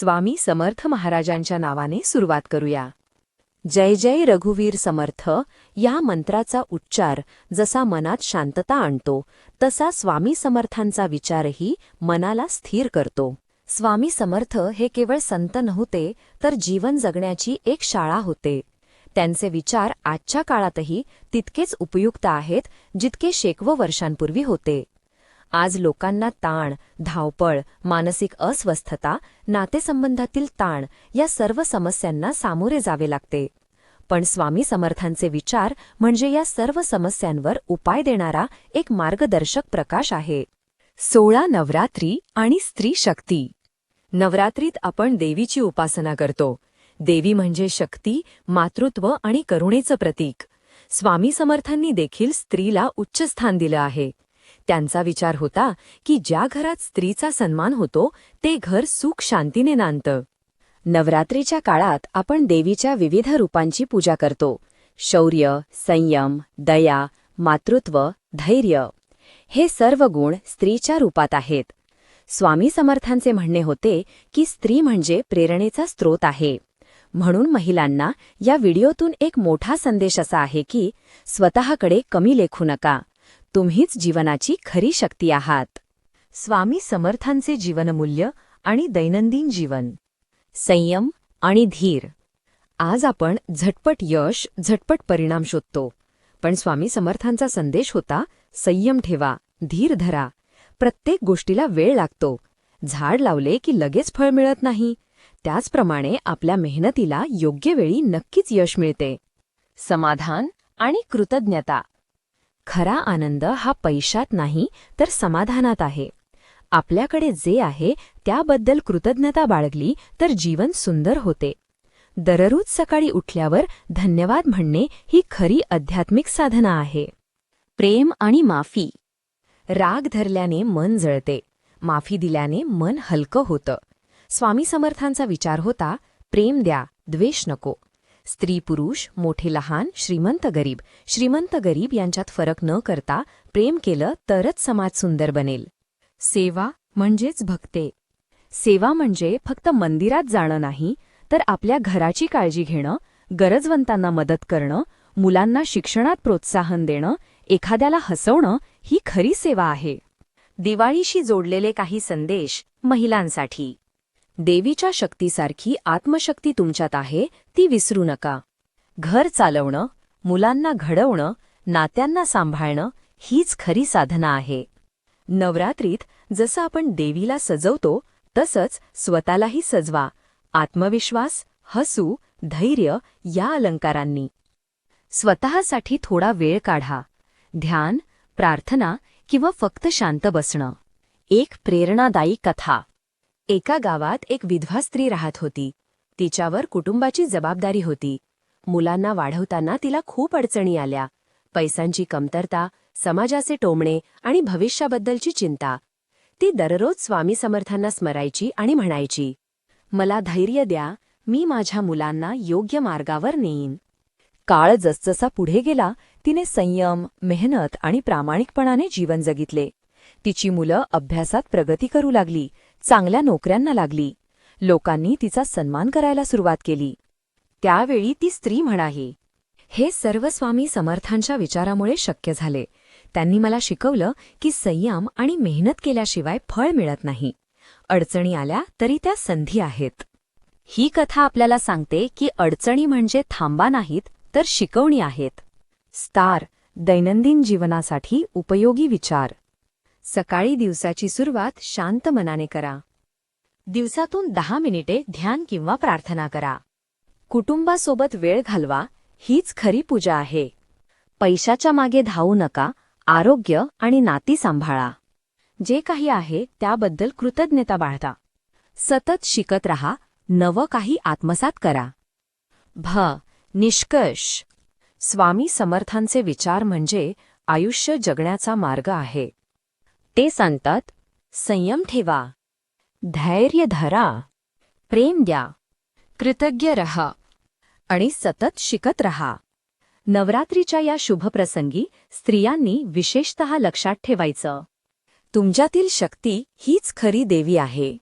स्वामी समर्थ महाराजांच्या नावाने सुरुवात करूया. जय जय रघुवीर समर्थ या मंत्राचा उच्चार जसा मनात शांतता आणतो तसा स्वामी समर्थांचा विचारही मनाला स्थिर करतो. स्वामी समर्थ हे केवळ संत नव्हते तर जीवन जगण्याची एक शाळा होते. त्यांचे विचार आजच्या काळातही तितकेच उपयुक्त आहेत जितके शेकवो वर्षांपूर्वी होते. आज लोकांना ताण धावपळ मानसिक अस्वस्थता नातेसंबंधातील ताण या सर्व समस्यांना सामोरे जावे लागते. पण स्वामी समर्थांचे विचार म्हणजे या सर्व समस्यांवर उपाय देणारा एक मार्गदर्शक प्रकाश आहे. सोळा नवरात्री आणि स्त्री शक्ती. नवरात्रीत आपण देवीची उपासना करतो. देवी म्हणजे शक्ती मातृत्व आणि करुणेचं प्रतीक. स्वामी समर्थांनी देखील स्त्रीला उच्च स्थान दिलं आहे. त्यांचा विचार होता की ज्या घरात स्त्रीचा सन्मान होतो ते घर सुख शांतीने नांदतं. नवरात्रीच्या काळात आपण देवीच्या विविध रूपांची पूजा करतो. शौर्य संयम दया मातृत्व धैर्य. हे सर्व गुण स्त्रीच्या रूपात आहेत. स्वामी समर्थांचे म्हणणे होते की स्त्री म्हणजे प्रेरणेचा स्रोत आहे. म्हणून महिलांना या व्हिडिओतून एक मोठा संदेश असा आहे की स्वतःकडे कमी लेखू नका. तुम्हीच जीवनाची खरी शक्ती आहात. स्वामी समर्थांचे जीवनमूल्य आणि दैनंदिन जीवन. संयम आणि धीर. आज आपण झटपट यश झटपट परिणाम शोधतो. पण स्वामी समर्थांचा संदेश होता संयम ठेवा धीर धरा. प्रत्येक गोष्टीला वेळ लागतो. झाड लावले की लगेच फळ मिळत नाही. त्याचप्रमाणे आपल्या मेहनतीला योग्य वेळी नक्कीच यश मिळते. समाधान आणि कृतज्ञता. खरा आनंद हा पैशात नाही तर समाधानात आहे. आपल्याकडे जे आहे त्याबद्दल कृतज्ञता बाळगली तर जीवन सुंदर होते. दररोज सकाळी उठल्यावर धन्यवाद म्हणणे ही खरी आध्यात्मिक साधना आहे. प्रेम आणि माफी. राग धरल्याने मन जळते माफी दिल्याने मन हलकं होतं. स्वामी समर्थांचा विचार होता प्रेम द्या द्वेष नको. स्त्री पुरुष मोठे लहान श्रीमंत गरीब. श्रीमंत गरीब यांच्यात फरक न करता प्रेम केलं तरच समाज सुंदर बनेल. सेवा म्हणजेच भक्ते. सेवा म्हणजे फक्त मंदिरात जाणं नाही तर आपल्या घराची काळजी घेणं गरजवंतांना मदत करणं मुलांना शिक्षणात प्रोत्साहन देणं एखाद्याला हसवणं ही खरी सेवा आहे. दिवाळीशी जोडलेले काही संदेश महिलांसाठी. देवीच्या शक्तीसारखी आत्मशक्ती तुमच्यात आहे ती विसरू नका. घर चालवणं मुलांना घडवणं नात्यांना सांभाळणं हीच खरी साधना आहे. नवरात्रीत जसं आपण देवीला सजवतो तसंच स्वतःलाही सजवा. आत्मविश्वास हसू धैर्य या अलंकारांनी. स्वतःसाठी थोडा वेळ काढा. ध्यान प्रार्थना किंवा फक्त शांत बसणं. एक प्रेरणादायी कथा. एका गावात एक विधवा स्त्री राहत होती. तिच्यावर कुटुंबाची जबाबदारी होती. मुलांना वाढवताना तिला खूप अडचणी आल्या. पैसांची कमतरता समाजाचे टोमणे आणि भविष्याबद्दलची चिंता. ती दररोज स्वामी समर्थांना स्मरायची आणि म्हणायची मला धैर्य द्या मी माझ्या मुलांना योग्य मार्गावर नेईन. काळ जसजसा पुढे गेला तिने संयम मेहनत आणि प्रामाणिकपणाने जीवन जगितले. तिची मुलं अभ्यासात प्रगती करू लागली. चांगल्या नोकऱ्यांना लागली. लोकांनी तिचा सन्मान करायला सुरुवात केली. त्यावेळी ती स्त्री म्हणाही हे सर्व स्वामी समर्थांच्या विचारामुळे शक्य झाले. त्यांनी मला शिकवलं की संयम आणि मेहनत केल्याशिवाय फळ मिळत नाही. अडचणी आल्या तरी त्या संधी आहेत. ही कथा आपल्याला सांगते की अडचणी म्हणजे थांबा नाहीत तर शिकवणी आहेत. स्टार दैनंदिन जीवनासाठी उपयोगी विचार. सकाळी दिवसाची सुरुवात शांत मनाने करा. दिवसातून दहा मिनिटे ध्यान किंवा प्रार्थना करा. कुटुंबासोबत वेळ घालवा हीच खरी पूजा आहे. पैशाच्या मागे धावू नका आरोग्य आणि नाती सांभाळा. जे काही आहे त्याबद्दल कृतज्ञता बाळगा. सतत शिकत रहा नवं काही आत्मसात करा. भ. निष्कर्ष. स्वामी समर्थांचे विचार म्हणजे आयुष्य जगण्याचा मार्ग आहे. ते सांगतात संयम ठेवा. धैर्य धरा. प्रेम द्या. कृतज्ञ रहा. आणि सतत शिकत रहा. नवरात्रीच्या या शुभप्रसंगी स्त्रियांनी विशेषतः लक्षात ठेवायचं. तुमच्यातील शक्ती हीच खरी देवी आहे.